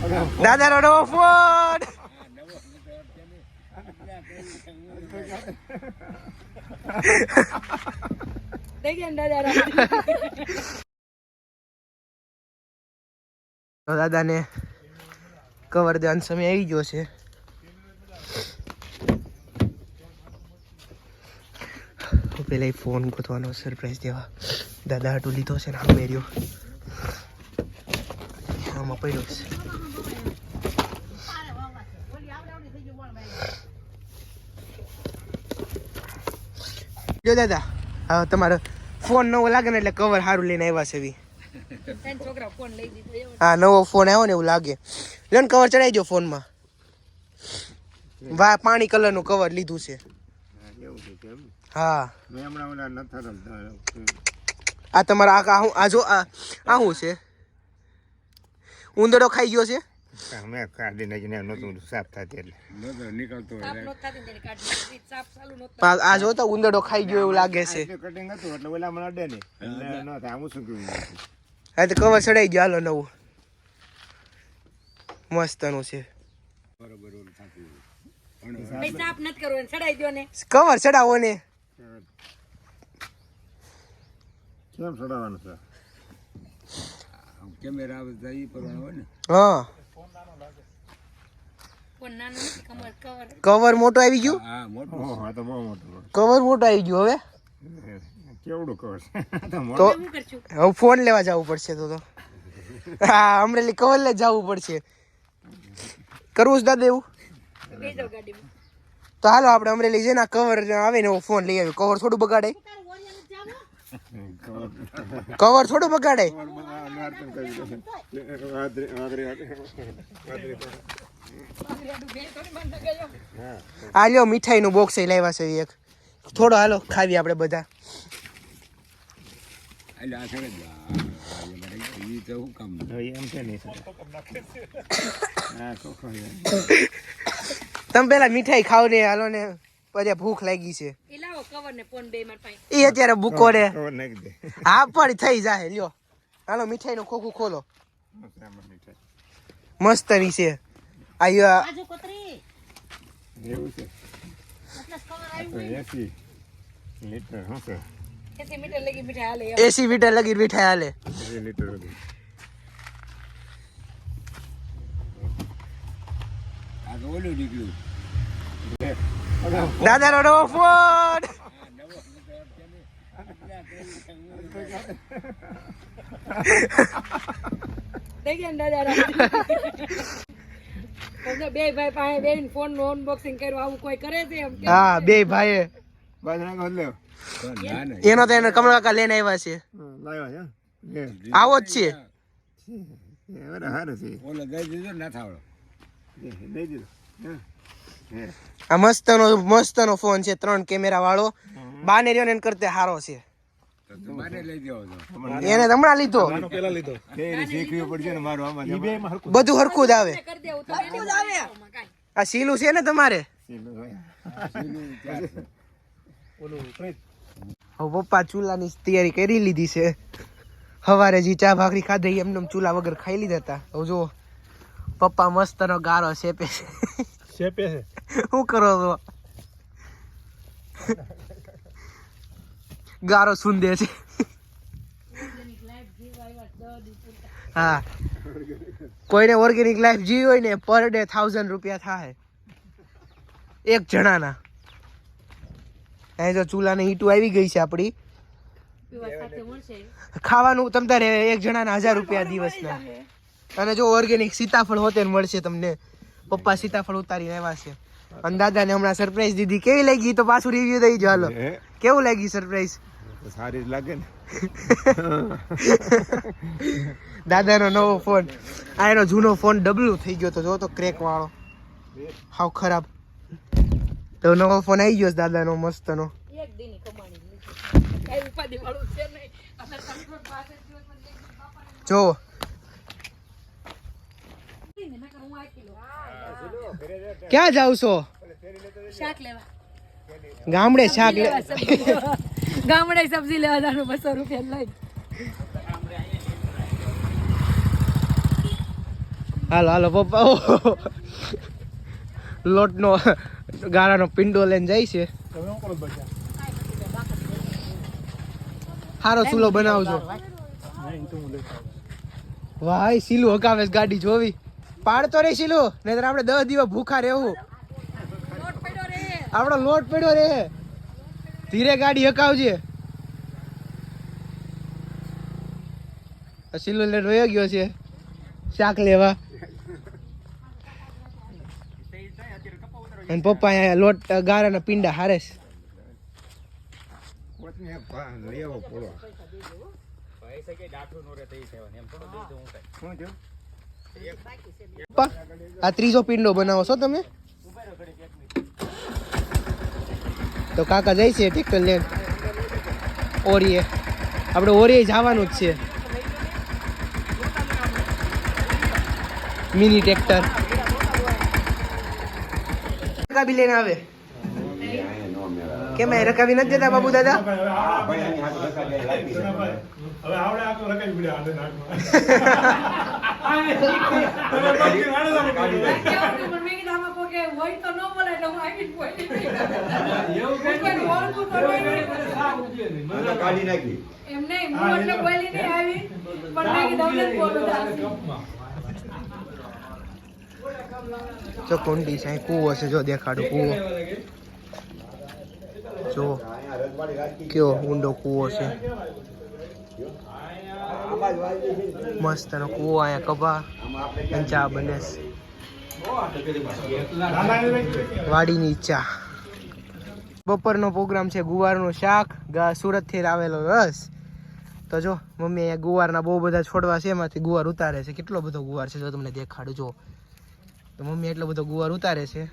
દાદાનો નવો ફોન ને દાદાને કવર દેવાનો સમય આવી ગયો છે. પેલા ફોન ગોતવાનો સરપ્રાઈઝ દેવા. દાદા હાટું લીધો છે ને હા મેર્યો આમાં પડ્યો છે જો દાદા હા તમારો ફોન નવો લાગે ને એટલે કવર સારું લઈને આવ્યા છે હા, નવો ફોન આવ્યો ને એવું લાગે. લ્યો ને કવર ચડાવી દો ફોનમાં. વા, પાણી કલરનું કવર લીધું છે. હા. આ તમારા આ આ જો, આ શું છે. ઉંદરો ખાઈ ગયો છે. નહોતું સાફ થતી એટલે. નહોતું આ જો તો ઉંદરડો ખાઈ ગયો એવું લાગે છે. કટિંગ હતું એટલે ઓલા મને અડે નહીં. એટલે ન થાય હું શું કહ્યું હા તો કવર ચડાઈ ગયો. હાલો નવું. મસ્તનું છે. કઈ સાફ નથી કરવું ચડાઈ દો ને. કવર ચડાવો ને. કેમ ચડાવવાનું છે? કેમેરા જાય પરવાનો હોય ને હા ફોન નાનો નથી કમર કવર કવર મોટો આવી ગયું? હા મોટો. ઓહો તો બહુ મોટું કવર મોટો આવી ગયું હવે? કેવડું કવર તો મોટું. તો શું કરશું હવે ફોન લેવા જવું પડશે તો તો. હા અમરેલી કવર લે જવું પડશે. કરવું છે દાદા એવું? તો હાલો આપણે અમરેલી જેના આ કવર આવે ને એવો ફોન લઈ આવ્યો. કવર થોડું બગાડે. કવર થોડું બગાડે. આ લ્યો મીઠાઈનું બોક્સ લાવ્યા છે એક. થોડો હાલો ખાવી આપણે બધા. તમે પેલા મીઠાઈ ખાવ ને હાલો ને પછી ભૂખ લાગી છે. એ ને ફોન અત્યારે બુકો રે. હા પણ થઈ જાય લ્યો. હાલો મીઠાઈનું ખોખું ખોલો. કોતરી. એવું છે. એટલે એસી મીટર લગી મીઠાઈ હાલે દાદા એસી મીટર બે ભાઈ પાસે બેન ફોનનું અનબોક્સિંગ કર્યું આવું કોઈ કરે છે. એમ હા બે ભાઈ એનો તો એને કમળ કાકા લઈને આવ્યા છે. આવો જ છે ના થાવડો. દઈ દીધો. આ મસ્તનો મસ્તનો ફોન છે ત્રણ કેમેરા વાળો. બાને રહ્યો ને એને કરતે હારો છે. એને હમણાં લીધો. બધું હરખું જ આવે. આ સીલું છે ને તમારે? હવે પપ્પા ચૂલાની તૈયારી કરી લીધી છે. સવારે જે ચા ભાખરી ખાધી એમને એમ ચૂલા વગર ખાઈ લીધા હતા. હવે જુઓ પપ્પા મસ્તનો ગારો શેપે છે. શું કરો છો? ગારો સુંદે છે. હા. કોઈને ઓર્ગેનિક લાઈફ જીવી હોય ને પર ડે થાઉઝન્ડ રૂપિયા થાય. એક જણાના. અહીં જો ચૂલાની હીટું આવી ગઈ છે આપણી ખાવાનું તમ તારે એક જણાના હજાર રૂપિયા દિવસના. અને જો ઓર્ગેનિક સીતાફળ હોતે મળશે તમને. પપ્પા સીતાફળ ઉતારીને આવ્યા છે. અને દાદાને હમણાં સરપ્રાઈઝ દીધી. કેવી લાગી? તો પાછું રિવ્યુ દઈ જો હાલો. કેવું લાગી સરપ્રાઈઝ સારી જ લાગે ને. દાદાનો નવો ફોન આ એનો જૂનો ફોન ડબલું થઈ ગયો તો જો તો ક્રેક વાળો. હાવ ખરાબ. તો નવો ફોન આવી ગયો છે દાદાનો મસ્તનો. એક દીની કમાણી ઉપાધિ વાળું છે નહીં. અને તમે પાસે જ દિવસ મને એક બાપાને જો લઈને નકર હું આખી લઉં. ક્યાં જાવ છો? શાક લેવા. ગામડે શાક લે લેવા ગામડે સબ્જી લેવા જાનું બસો રૂપિયા લઈ. હાલો હાલો પપ્પા. લોટનો ગાળાનો પિંડો લઈને જાય છે. સારો ચૂલો બનાવજો. ભાઈ સીલું હકાવે ગાડી જોવી. પાડતો રે નહીં નહીતર આપણે દસ દિવસ ભૂખા રહેવું. આપણો લોટ પડ્યો રે. ધીરે ગાડી હકાવજે. આ સીલું રોયો ગયો છે. શાક લેવા. અને પપ્પા અહીંયા લોટ ગારાના પિંડા હારે છે. કોથને પા- લઈ આવો પોળો. શું થયું? આ ત્રીજો પિંડો બનાવો છો તમે? તો કાકા જાય છે ટેક્ટર લેન. ઓરીએ. આપણે ઓરીએ જવાનું જ છે. Mini tractor. રકાબી લઈને આવે. કેમ એ રકાબી નથી જતા બાબુ દાદા. હવે આવડે આ તો પડ્યા કાઢી નાખી. એમ નહીં હું એટલે બોલી નહીં આવી. પણ મેં કીધું બોલું જો કુંડી છે કૂવો છે જો દેખાડું કૂવો. જો કેવો ઊંડો કૂવો છે. મસ્ત નો કુવો અહીંયા કભા અને ચા બને વાડીની ચા. બપોરનો પ્રોગ્રામ છે ગુવારનું શાક, ગા સુરતથી આવેલો રસ. તો જો, મમ્મી અહીંયા ગુવારના બહુ બધા છોડવા છે, એમાંથી ગુવાર ઉતારે છે. કેટલો બધો ગુવાર છે, જો તમને દેખાડું, જો. તો મમ્મી એટલો બધો ગુવાર ઉતારે છે.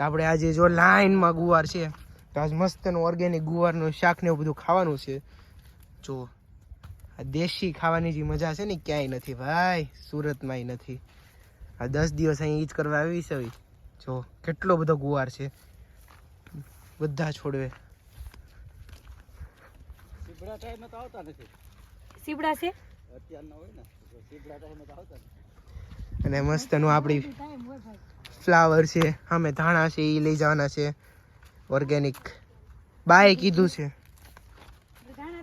આપણે આજે જો લાઈનમાં ગુવાર છે. તો આજ મસ્તનું ઓર્ગેનિક ગુવારનું શાક ને એવું બધું ખાવાનું છે. જો. આ દેશી ખાવાની જે મજા છે ને ક્યાંય નથી ભાઈ સુરતમાંય નથી. આ દસ દિવસ અહીં ઈજ જ કરવા આવી છે જો કેટલો બધો ગુવાર છે. બધા છોડવે. છે? અને મસ્તનું આપણી ફ્લાવર છે અમે ધાણા છે એ લઈ જવાના છે. ઓર્ગેનિક. બાએ કીધું છે ધાણા અત્યારે તમે નાખવા જ નથી તું કામ ખોટા લંગાવા લેવા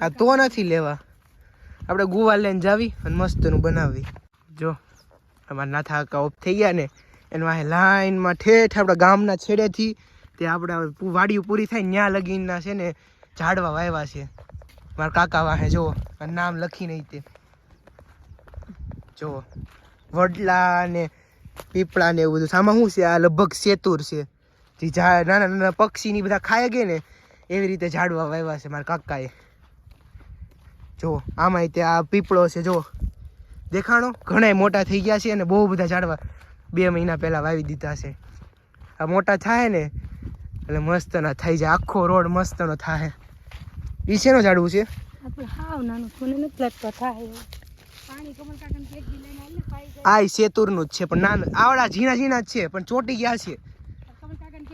આ તો નથી લેવા. આપણે ગુવા લઈને જાવી અને મસ્તનું બનાવી. જો અમારા નાથા કાકા ઓફ થઈ ગયા ને એનું આ લાઈનમાં ઠેઠ આપણા ગામના છેડેથી તે આપણા વાડીઓ પૂરી થાય ત્યાં લગીનના છે ને ઝાડવા વાવ્યા છે. મારા કાકા વાહે જુઓ અને નામ લખી નહીં તે. જો વડલા ને પીપળા ને એવું બધું આમાં શું છે? આ લગભગ સેતુર છે. જે નાના નાના પક્ષીની બધા ખાઈ ગયા ને એવી રીતે ઝાડવા વાવ્યા છે મારા કાકાએ. જો આમાંય તે આ પીપળો છે જો. દેખાણો? ઘણાય મોટા થઈ ગયા છે અને બહુ બધા ઝાડવા બે મહિના પહેલા વાવી દીધા છે. આ મોટા થાય ને એટલે મસ્તના થઈ જાય આખો રોડ મસ્તનો થાય ઈ શેનો ઝાડવું છે? આ સેતુરનું જ છે પણ નાના. આવડા ઝીણા ઝીણા જ છે પણ ચોટી ગયા છે.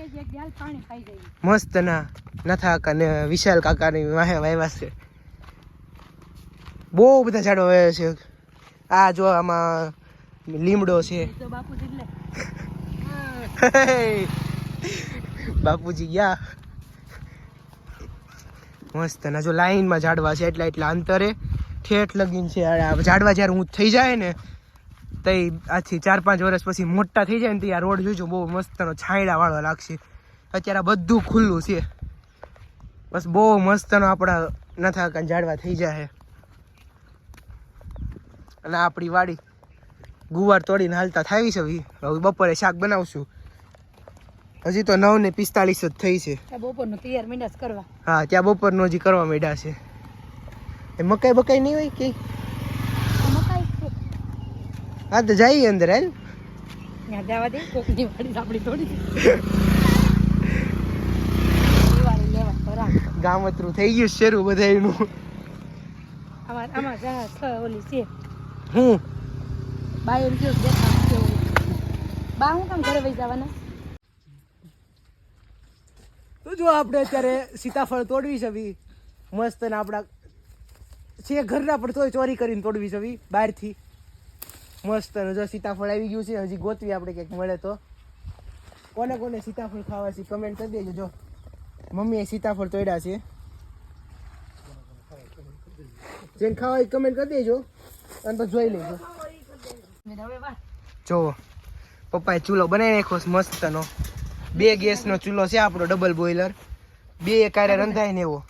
જાય. મસ્તના નથા કાકા ને વિશાલ કાકાની વાહે વાવ્યા છે. બહુ બધા ઝાડો વાવ્યા છે. આ જો આમાં લીમડો છે. બાપુજી ગયા. મસ્ત ના જો લાઈનમાં ઝાડવા છે એટલા એટલા અંતરે ઠેઠ લગીન છે. ઝાડવા જ્યારે હું થઈ જાય ને તઈ આથી ચાર પાંચ વર્ષ પછી મોટા થઈ જાય ને ત્યાં રોડ જોઈજો બહુ મસ્તનો છાંયડા વાળો લાગશે. અત્યારે આ બધું ખુલ્લું છે. બસ બહુ મસ્તનો આપણા નથા કાંઈ ઝાડવા થઈ જાય અને આપણી વાડી ગુવાર તોડીને હાલતા થાવી છે હવે. બપોરે શાક બનાવશું. હજી તો નવ ને પિસ્તાલીસ જ થઈ છે. બપોરનું તૈયાર મીંડાસ કરવા. હા ત્યાં બપોરનું હજી કરવા માંડ્યા છે. એ મકાઈ બકાઈ નહીં હોય કે? આ મકાઈ છે હા તો જઈએ અંદર હાલ. જવા દે કોકની વાડી આપણી થોડી. ગામતરું થઈ ગયું શેરું શરૂ બધાયનું. આમાં જા ઓલી છે. હું? બા એમ કહ્યું દેખાવ કેવું બા હું કામ ઘરે વહી જવાના? તો જો આપણે અત્યારે સીતાફળ તોડવી છે મસ્ત ને આપણા છે ઘરના પણ તોય ચોરી કરીને તોડવી જવી બહારથી. મસ્ત જો સીતાફળ આવી ગયું છે, હજી ગોતવી આપણે ક્યાંક મળે તો. કોને કોને સીતાફળ ખાવા છે કમેન્ટ કરી દેજો. જો, મમ્મીએ સીતાફળ તોડ્યા છે. જેને ખાવા કમેન્ટ કરી દેજો. અને તો જોઈ લેજો. જો, પપ્પાએ ચૂલો બનાવી નાખ્યો મસ્તનો. બે ગેસનો ચૂલો છે આપણો ડબલ બોઈલર બે કારે રંધાય ને એવો.